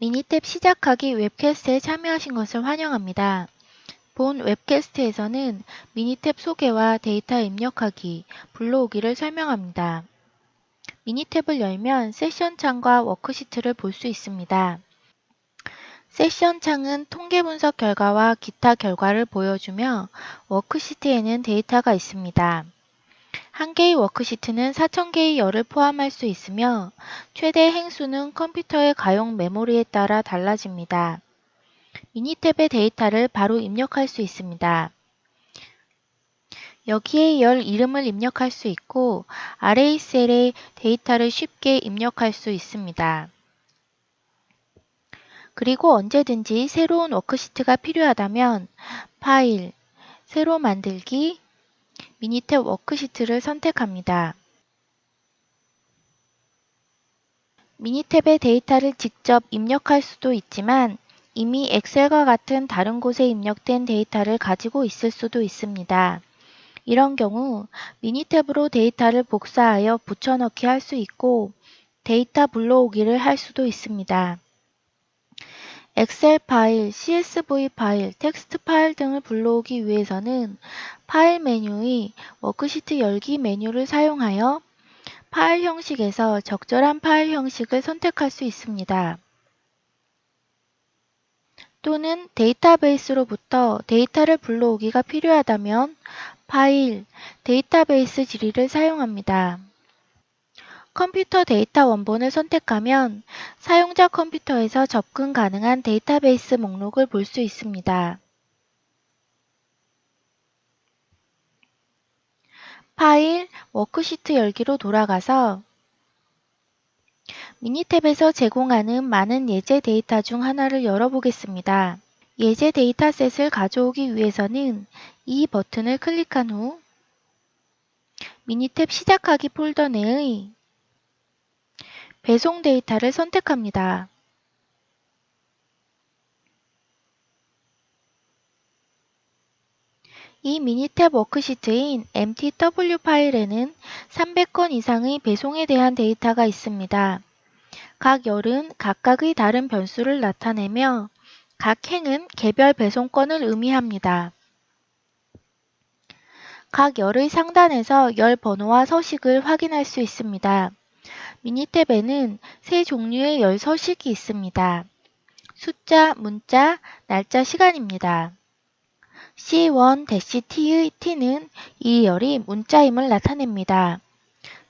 미니탭 시작하기 웹캐스트에 참여하신 것을 환영합니다. 본 웹캐스트에서는 미니탭 소개와 데이터 입력하기, 불러오기를 설명합니다. 미니탭을 열면 세션 창과 워크시트를 볼 수 있습니다. 세션 창은 통계 분석 결과와 기타 결과를 보여주며 워크시트에는 데이터가 있습니다. 한 개의 워크시트는 4,000개의 열을 포함할 수 있으며 최대 행수는 컴퓨터의 가용 메모리에 따라 달라집니다. 미니탭의 데이터를 바로 입력할 수 있습니다. 여기에 열 이름을 입력할 수 있고 아래의 셀에 데이터를 쉽게 입력할 수 있습니다. 그리고 언제든지 새로운 워크시트가 필요하다면 파일, 새로 만들기, 미니탭 워크시트를 선택합니다. 미니탭의 데이터를 직접 입력할 수도 있지만 이미 엑셀과 같은 다른 곳에 입력된 데이터를 가지고 있을 수도 있습니다. 이런 경우 미니탭으로 데이터를 복사하여 붙여넣기 할 수 있고 데이터 불러오기를 할 수도 있습니다. 엑셀 파일, CSV 파일, 텍스트 파일 등을 불러오기 위해서는 파일 메뉴의 워크시트 열기 메뉴를 사용하여 파일 형식에서 적절한 파일 형식을 선택할 수 있습니다. 또는 데이터베이스로부터 데이터를 불러오기가 필요하다면 파일, 데이터베이스 지리를 사용합니다. 컴퓨터 데이터 원본을 선택하면 사용자 컴퓨터에서 접근 가능한 데이터베이스 목록을 볼 수 있습니다. 파일, 워크시트 열기로 돌아가서 미니탭에서 제공하는 많은 예제 데이터 중 하나를 열어보겠습니다. 예제 데이터셋을 가져오기 위해서는 이 버튼을 클릭한 후 미니탭 시작하기 폴더 내의 배송 데이터를 선택합니다. 이 미니탭 워크시트인 MTW 파일에는 300건 이상의 배송에 대한 데이터가 있습니다. 각 열은 각각의 다른 변수를 나타내며 각 행은 개별 배송건을 의미합니다. 각 열의 상단에서 열 번호와 서식을 확인할 수 있습니다. 미니탭에는 세 종류의 열 서식이 있습니다. 숫자, 문자, 날짜, 시간입니다. C1-T의 T는 이 열이 문자임을 나타냅니다.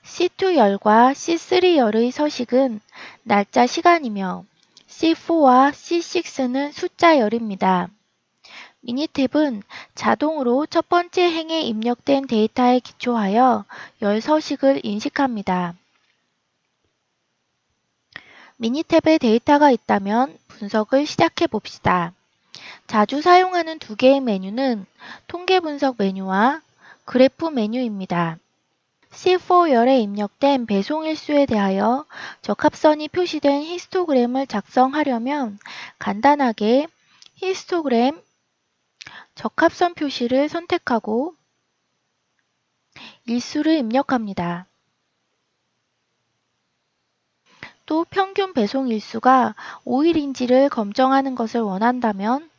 C2 열과 C3 열의 서식은 날짜 시간이며 C4와 C6는 숫자 열입니다. 미니탭은 자동으로 첫 번째 행에 입력된 데이터에 기초하여 열 서식을 인식합니다. 미니탭에 데이터가 있다면 분석을 시작해 봅시다. 자주 사용하는 두 개의 메뉴는 통계 분석 메뉴와 그래프 메뉴입니다. C4열에 입력된 배송 일수에 대하여 적합선이 표시된 히스토그램을 작성하려면 간단하게 히스토그램 적합선 표시를 선택하고 일수를 입력합니다. 또 평균 배송 일수가 5일인지를 검정하는 것을 원한다면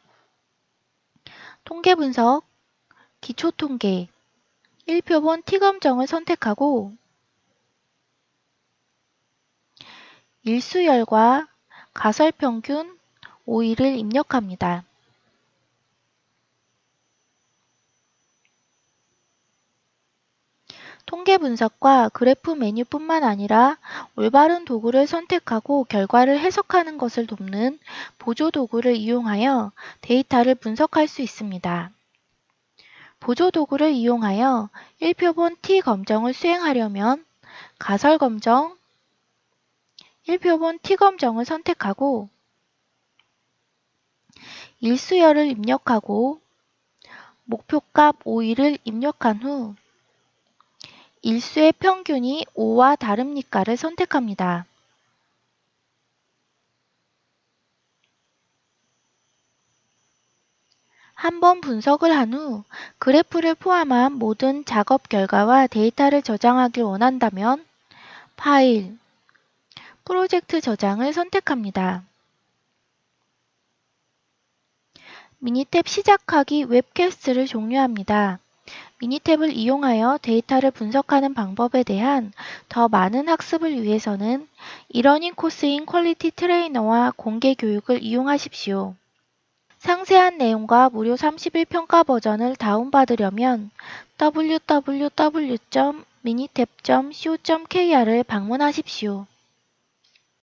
통계 분석, 기초 통계, 1표본 T검정을 선택하고 일수열과 가설 평균 5일을 입력합니다. 통계 분석과 그래프 메뉴뿐만 아니라 올바른 도구를 선택하고 결과를 해석하는 것을 돕는 보조 도구를 이용하여 데이터를 분석할 수 있습니다. 보조 도구를 이용하여 1표본 T 검정을 수행하려면 가설 검정, 1표본 T 검정을 선택하고 일수열을 입력하고 목표값 5일을 입력한 후 일수의 평균이 5와 다릅니까를 선택합니다. 한번 분석을 한 후 그래프를 포함한 모든 작업 결과와 데이터를 저장하길 원한다면 파일, 프로젝트 저장을 선택합니다. 미니탭 시작하기 웹캐스트를 종료합니다. 미니탭을 이용하여 데이터를 분석하는 방법에 대한 더 많은 학습을 위해서는 이러닝 코스인 퀄리티 트레이너와 공개 교육을 이용하십시오. 상세한 내용과 무료 30일 평가 버전을 다운받으려면 www.minitab.co.kr을 방문하십시오.